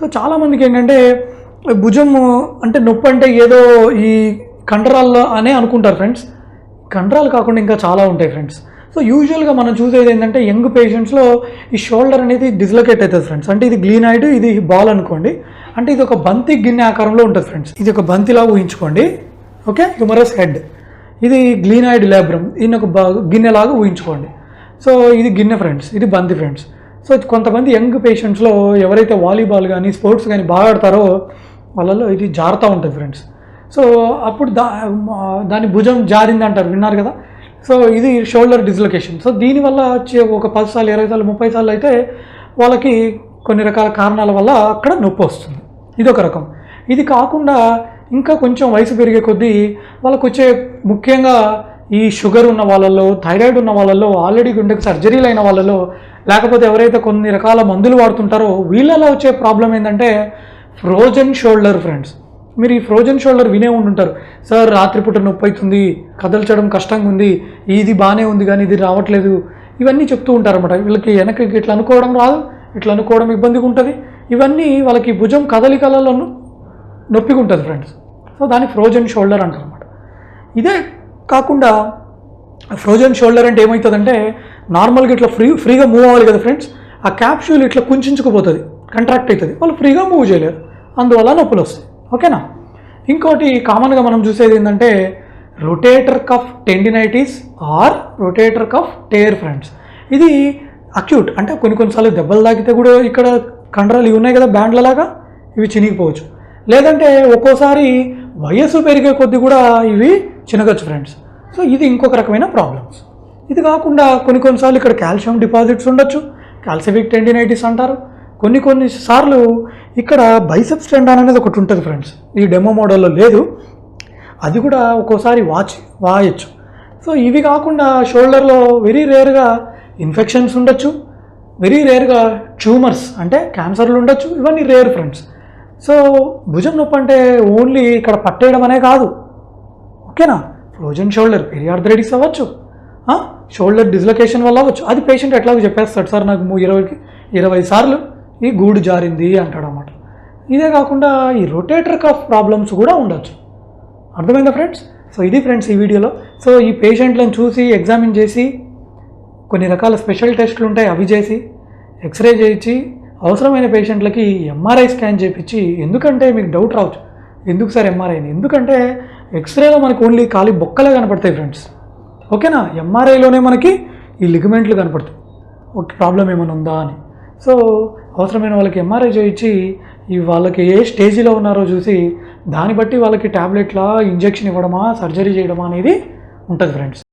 So చాలామందికి ఏంటంటే భుజం అంటే నొప్పి అంటే ఏదో ఈ కండరాల్లో అనే అనుకుంటారు ఫ్రెండ్స్ కండరాలు కాకుండా ఇంకా చాలా ఉంటాయి ఫ్రెండ్స్ సో యూజువల్గా మనం చూసేది ఏంటంటే యంగ్ పేషెంట్స్లో ఈ షోల్డర్ అనేది డిస్లొకేట్ అవుతుంది ఫ్రెండ్స్ అంటే ఇది గ్లీనాయిడ్ ఇది బాల్ అనుకోండి. అంటే ఇది ఒక బంతి గిన్నె ఆకారంలో ఉంటుంది ఫ్రెండ్స్ ఇది ఒక బంతిలా ఊహించుకోండి. ఓకే హ్యూమరస్ హెడ్ ఇది గ్లీనాయిడ్ లేబ్రమ్ దీన్ని ఒక బ- గిన్నెలాగా ఊహించుకోండి. సో ఇది గిన్నె ఫ్రెండ్స్ ఇది బంతి ఫ్రెండ్స్ సో కొంతమంది యంగ్ పేషెంట్స్లో ఎవరైతే వాలీబాల్ కానీ స్పోర్ట్స్ కానీ బాగా ఆడతారో వాళ్ళలో ఇది జారుతూ ఉంటుంది ఫ్రెండ్స్. సో అప్పుడు దా దాని భుజం జారింది అంటారు విన్నారు కదా? సో ఇది షోల్డర్ డిస్లొకేషన్. సో దీనివల్ల వచ్చే ఒక పది సార్లు ఇరవై సార్లు ముప్పై సార్లు అయితే వాళ్ళకి కొన్ని రకాల కారణాల వల్ల అక్కడ నొప్పి వస్తుంది. ఇది ఒక రకం. ఇది కాకుండా ఇంకా కొంచెం వయసు పెరిగే కొద్దీ వాళ్ళకు వచ్చే ముఖ్యంగా ఈ షుగర్ ఉన్న వాళ్ళలో థైరాయిడ్ ఉన్న వాళ్ళలో ఆల్రెడీ గుండెకు సర్జరీలు అయిన వాళ్ళలో లేకపోతే ఎవరైతే కొన్ని రకాల మందులు వాడుతుంటారో వీళ్ళలో వచ్చే ప్రాబ్లం ఏంటంటే ఫ్రోజన్ షోల్డర్ ఫ్రెండ్స్ మీరు ఈ ఫ్రోజన్ షోల్డర్ వినే ఉంటుంటారు సార్ రాత్రిపూట నొప్పి అవుతుంది కదల్చడం కష్టంగా ఉంది ఇది బాగానే ఉంది కానీ ఇది రావట్లేదు. ఇవన్నీ చెప్తూ ఉంటారన్నమాట. వీళ్ళకి వెనక్కి ఇట్లా అనుకోవడం రాదు ఇట్లా అనుకోవడం ఇబ్బందిగా ఉంటుంది. ఇవన్నీ వాళ్ళకి భుజం కదలికలలో నొప్పిగా ఉంటుంది ఫ్రెండ్స్ సో దాన్ని ఫ్రోజన్ షోల్డర్ అంటారు అనమాట ఇదే కాకుండా ఫ్రోజన్ షోల్డర్ అంటే ఏమవుతుందంటే నార్మల్గా ఇట్లా ఫ్రీ ఫ్రీగా మూవ్ అవ్వాలి కదా ఫ్రెండ్స్ ఆ క్యాప్సూల్ ఇట్లా కుంచుకుపోతుంది కంట్రాక్ట్ అవుతుంది వాళ్ళు ఫ్రీగా మూవ్ చేయలేరు. అందువల్ల నొప్పులు వస్తాయి. ఓకేనా ఇంకోటి కామన్గా మనం చూసేది ఏంటంటే rotator cuff tendinitis or rotator cuff tear friends ఇది అక్యూట్ అంటే కొన్ని కొన్నిసార్లు దెబ్బలు తాకితే కూడా ఇక్కడ కండరాలు ఇవి ఉన్నాయి కదా బ్యాండ్లలాగా ఇవి చినిగిపోవచ్చు. లేదంటే ఒక్కోసారి వయస్సు పెరిగే కొద్దీ కూడా ఇవి చినగచ్చు ఫ్రెండ్స్ సో ఇది ఇంకొక రకమైన ప్రాబ్లమ్స్ ఇది కాకుండా కొన్ని కొన్నిసార్లు ఇక్కడ కాల్షియం డిపాజిట్స్ ఉండొచ్చు. కాల్సిఫిక్ టెండినైటిస్ అంటారు. కొన్ని కొన్ని సార్లు ఇక్కడ బైసెప్స్ టెండాన్ అనేది ఒకటి ఉంటుంది ఫ్రెండ్స్ ఈ డెమో మోడల్లో లేదు. అది కూడా ఒక్కోసారి వాచ్ వాయచ్చు. సో ఇవి కాకుండా షోల్డర్లో వెరీ రేర్గా ఇన్ఫెక్షన్స్ ఉండొచ్చు. వెరీ రేర్గా ట్యూమర్స్ అంటే క్యాన్సర్లు ఉండొచ్చు. ఇవన్నీ రేర్ ఫ్రెండ్స్ సో భుజం నొప్పి అంటే ఓన్లీ ఇక్కడ పట్టేయడం అనే కాదు. ఓకేనా? ఫ్రోజన్ షోల్డర్ పెరియార్థరైటిస్ అవ్వచ్చు. షోల్డర్ డిస్లొకేషన్ వల్ల అవ్వచ్చు. అది పేషెంట్ ఎట్లాగో చెప్పేస్తాడు సార్ నాకు ము- ఇరవైకి ఇరవై సార్లు ఈ గూడు జారింది అంటాడు అనమాట ఇదే కాకుండా ఈ రొటేటర్ కఫ్ ప్రాబ్లమ్స్ కూడా ఉండొచ్చు. అర్థమైందా ఫ్రెండ్స్ సో ఇది ఫ్రెండ్స్ ఈ వీడియోలో. సో ఈ పేషెంట్లను చూసి ఎగ్జామిన్ చేసి కొన్ని రకాల స్పెషల్ టెస్టులు ఉంటాయి అవి చేసి ఎక్స్రే చేయించి అవసరమైన పేషెంట్లకి ఎంఆర్ఐ స్కాన్ చేయించి ఎందుకంటే మీకు డౌట్ రావచ్చు. ఎందుకు సార్ ఎంఆర్ఐని ఎందుకంటే ఎక్స్రేలో మనకు ఓన్లీ ఖాళీ బొక్కలే కనపడతాయి ఫ్రెండ్స్ ఓకేనా? ఎంఆర్ఐలోనే మనకి ఈ లిగమెంట్లు కనపడతాయి. ఒక ప్రాబ్లం ఏమైనా ఉందా అని. సో అవసరమైన వాళ్ళకి ఎంఆర్ఐ చేయించి ఈ వాళ్ళకి ఏ స్టేజీలో ఉన్నారో చూసి దాన్ని బట్టి వాళ్ళకి ట్యాబ్లెట్లా ఇంజెక్షన్ ఇవ్వడమా సర్జరీ చేయడమా అనేది ఉంటుంది ఫ్రెండ్స్